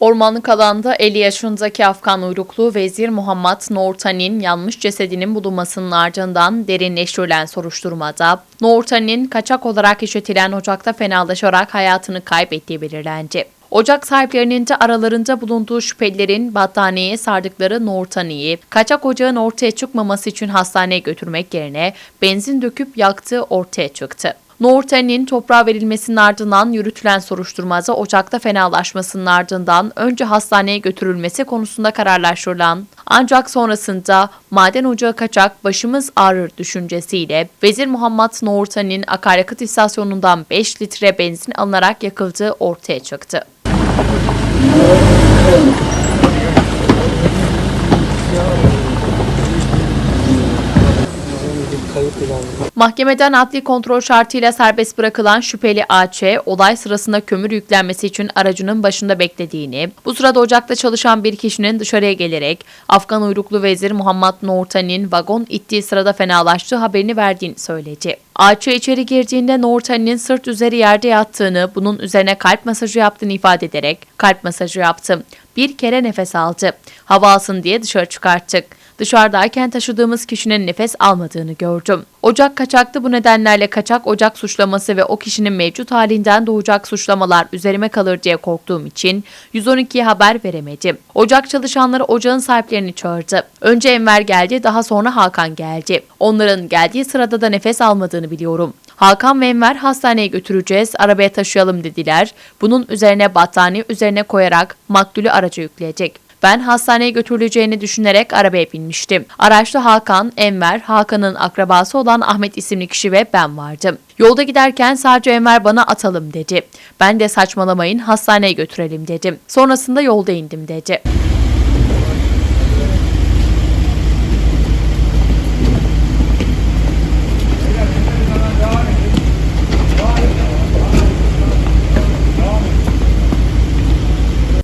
Ormanlık alanda 50 yaşındaki Afgan uyruklu Vezir Muhammed Noortani'nin yanmış cesedinin bulunmasının ardından derinleştirilen soruşturmada Noortani'nin kaçak olarak işletilen ocakta fenalaşarak hayatını kaybettiği belirlendi. Ocak sahiplerinin de aralarında bulunduğu şüphelilerin battaniyeye sardıkları Noortani'yi kaçak ocağın ortaya çıkmaması için hastaneye götürmek yerine benzin döküp yaktığı ortaya çıktı. Noorten'in toprağa verilmesinin ardından yürütülen soruşturmada ocakta fenalaşmasının ardından önce hastaneye götürülmesi konusunda kararlaştırılan ancak sonrasında maden ocağı kaçak başımız ağrır düşüncesiyle Vezir Muhammed Noorten'in akaryakıt istasyonundan 5 litre benzin alınarak yakıldığı ortaya çıktı. Mahkemeden adli kontrol şartıyla serbest bırakılan şüpheli AÇ, olay sırasında kömür yüklenmesi için aracının başında beklediğini, bu sırada ocakta çalışan bir kişinin dışarıya gelerek Afgan uyruklu vezir Muhammed Noortani'nin vagon ittiği sırada fenalaştığı haberini verdiğini söyledi. AÇ içeri girdiğinde Noortani'nin sırt üzeri yerde yattığını, bunun üzerine kalp masajı yaptığını ifade ederek kalp masajı yaptım. Bir kere nefes aldı. Hava alsın diye dışarı çıkarttık. Dışarıdayken taşıdığımız kişinin nefes almadığını gördüm. Ocak kaçaktı bu nedenlerle kaçak ocak suçlaması ve o kişinin mevcut halinden doğacak suçlamalar üzerime kalır diye korktuğum için 112'ye haber veremedim. Ocak çalışanları ocağın sahiplerini çağırdı. Önce Enver geldi daha sonra Hakan geldi. Onların geldiği sırada da nefes almadığını biliyorum. Hakan ve Enver hastaneye götüreceğiz, arabaya taşıyalım dediler. Bunun üzerine battaniye üzerine koyarak maktulü araca yükleyecek. Ben hastaneye götürüleceğini düşünerek arabaya binmiştim. Araçta Hakan, Enver, Hakan'ın akrabası olan Ahmet isimli kişi ve ben vardım. Yolda giderken sadece Enver bana atalım dedi. Ben de saçmalamayın hastaneye götürelim dedim. Sonrasında yolda indim dedi.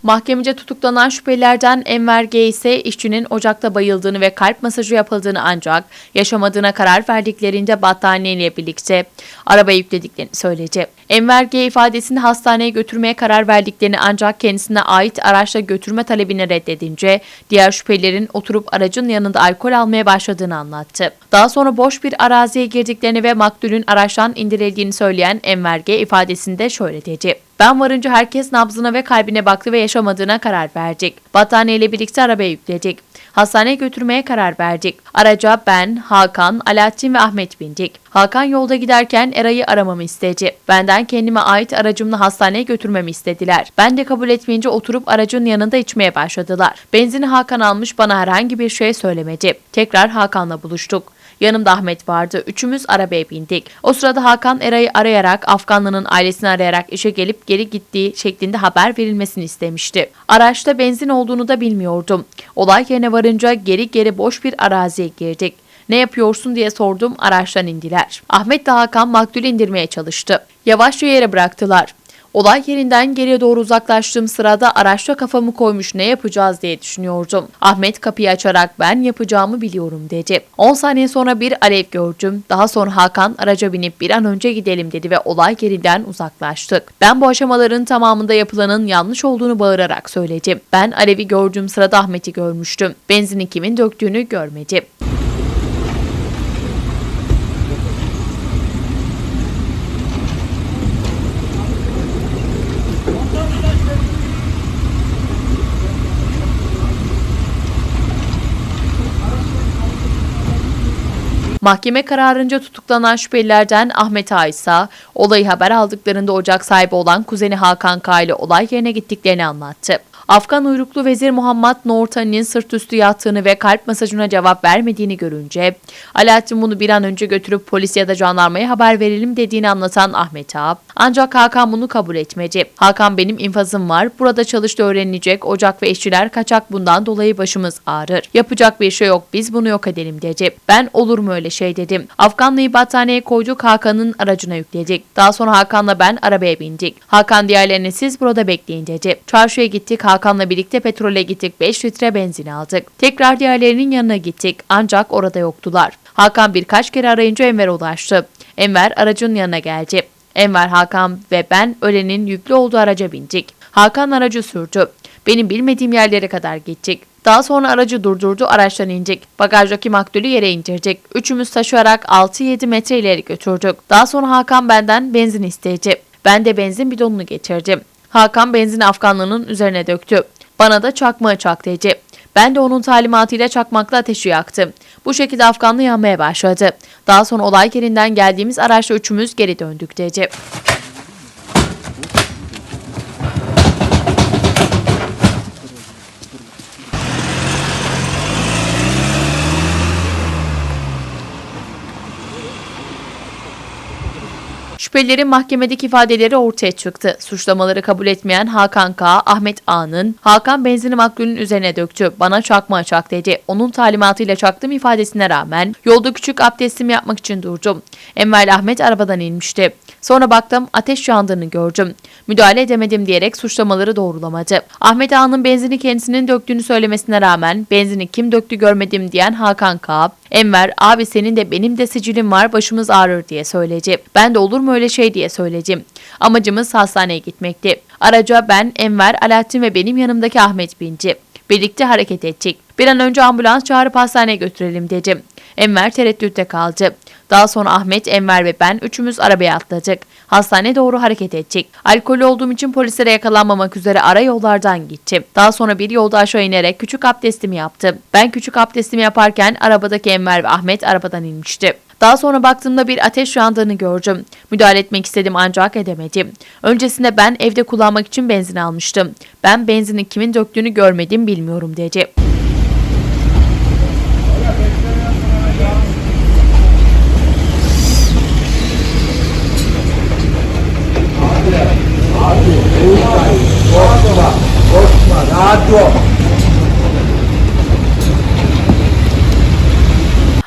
Mahkemece tutuklanan şüphelilerden Enver G ise işçinin ocakta bayıldığını ve kalp masajı yapıldığını ancak yaşamadığına karar verdiklerinde battaniyeyle birlikte arabaya yüklediklerini söyledi. Enver G ifadesinde hastaneye götürmeye karar verdiklerini ancak kendisine ait araçla götürme talebini reddedince diğer şüphelilerin oturup aracın yanında alkol almaya başladığını anlattı. Daha sonra boş bir araziye girdiklerini ve maktulün araçtan indirildiğini söyleyen Enver G ifadesinde şöyle dedi. Ben varınca herkes nabzına ve kalbine baktı ve yaşamadığına karar verdik. Battaniye ile birlikte arabaya yükledik. Hastaneye götürmeye karar verdik. Araca ben, Hakan, Alaaddin ve Ahmet bindik. Hakan yolda giderken Eray'ı aramamı istedi. Benden kendime ait aracımla hastaneye götürmemi istediler. Ben de kabul etmeyince oturup aracın yanında içmeye başladılar. Benzini Hakan almış bana herhangi bir şey söylemedi. Tekrar Hakan'la buluştuk. Yanımda Ahmet vardı. Üçümüz arabaya bindik. O sırada Hakan Eray'ı arayarak Afganlı'nın ailesini arayarak işe gelip geri gittiği şeklinde haber verilmesini istemişti. Araçta benzin olduğunu da bilmiyordum. Olay yerine varınca geri geri boş bir araziye girdik. Ne yapıyorsun diye sordum araçtan indiler. Ahmet de Hakan maktulü indirmeye çalıştı. Yavaşça yere bıraktılar. Olay yerinden geriye doğru uzaklaştığım sırada araçta kafamı koymuş ne yapacağız diye düşünüyordum. Ahmet kapıyı açarak ben yapacağımı biliyorum dedi. 10 saniye sonra bir alev gördüm. Daha sonra Hakan araca binip bir an önce gidelim dedi ve olay yerinden uzaklaştık. Ben bu aşamaların tamamında yapılanın yanlış olduğunu bağırarak söyledim. Ben alevi gördüğüm sırada Ahmet'i görmüştüm. Benzini kimin döktüğünü görmedim. Mahkeme kararınca tutuklanan şüphelilerden Ahmet Aysa, olayı haber aldıklarında ocak sahibi olan kuzeni Hakan K ile olay yerine gittiklerini anlattı. Afgan uyruklu vezir Muhammed Noortani'nin sırt üstü yattığını ve kalp masajına cevap vermediğini görünce Alaaddin bunu bir an önce götürüp polis ya da jandarmaya haber verelim dediğini anlatan Ahmet Ağa ancak Hakan bunu kabul etmedi. Hakan benim infazım var burada çalıştı öğrenilecek ocak ve işçiler kaçak bundan dolayı başımız ağrır. Yapacak bir şey yok biz bunu yok edelim dedi. Ben olur mu öyle şey dedim. Afganlıyı battaniyeye koyduk Hakan'ın aracına yükledik. Daha sonra Hakan'la ben arabaya bindik. Hakan diğerlerine siz burada bekleyin dedi. Çarşıya gittik Hakan'la birlikte petrole gittik 5 litre benzin aldık. Tekrar diğerlerinin yanına gittik ancak orada yoktular. Hakan birkaç kere arayınca Enver ulaştı. Enver aracın yanına geldi. Enver, Hakan ve ben ölenin yüklü olduğu araca bindik. Hakan aracı sürdü. Benim bilmediğim yerlere kadar gidecek. Daha sonra aracı durdurdu, araçtan inecek. Bagajdaki maktulü yere indirecek. Üçümüz taşıyarak 6-7 metre ileri götürdük. Daha sonra Hakan benden benzin isteyecek. Ben de benzin bidonunu getirdim. Hakan benzini Afganlının üzerine döktü. Bana da çakmağı çak dedi. Ben de onun talimatıyla çakmakla ateşi yaktım. Bu şekilde Afganlı yanmaya başladı. Daha sonra olay yerinden geldiğimiz araçla üçümüz geri döndük dedi. Şüphelilerin mahkemedeki ifadeleri ortaya çıktı. Suçlamaları kabul etmeyen Hakan K. Ahmet A'nın Hakan benzini maklulün üzerine döktü. Bana çakma çak dedi. Onun talimatıyla çaktım ifadesine rağmen yolda küçük abdestimi yapmak için durdum. Enver Ahmet arabadan inmişti. Sonra baktım ateş yandığını gördüm. Müdahale edemedim diyerek suçlamaları doğrulamadı. Ahmet Ağa'nın benzini kendisinin döktüğünü söylemesine rağmen benzini kim döktü görmedim diyen Hakan K. Enver abi senin de benim de sicilim var başımız ağrır diye söyledi. Ben de olur mu öyle şey diye söyledim. Amacımız hastaneye gitmekti. Araca ben, Enver, Alaaddin ve benim yanımdaki Ahmet binci. Birlikte hareket ettik. Bir an önce ambulans çağırıp hastaneye götürelim dedim. Enver tereddütte kaldı. Daha sonra Ahmet, Enver ve ben üçümüz arabaya atladık. Hastaneye doğru hareket ettik. Alkollü olduğum için polislere yakalanmamak üzere ara yollardan gittim. Daha sonra bir yolda aşağı inerek küçük abdestimi yaptım. Ben küçük abdestimi yaparken arabadaki Enver ve Ahmet arabadan inmişti. Daha sonra baktığımda bir ateş yandığını gördüm. Müdahale etmek istedim ancak edemedim. Öncesinde ben evde kullanmak için benzin almıştım. Ben benzini kimin döktüğünü görmedim bilmiyorum dedi.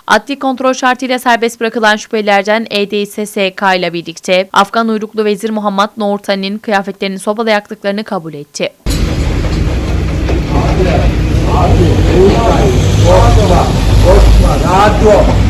Adli kontrol şartıyla serbest bırakılan şüphelilerden EDSSK ile birlikte Afgan uyruklu vezir Muhammed Noortani'nin kıyafetlerini sobada yaktıklarını kabul etti. Korkma, korkma, rahat ol.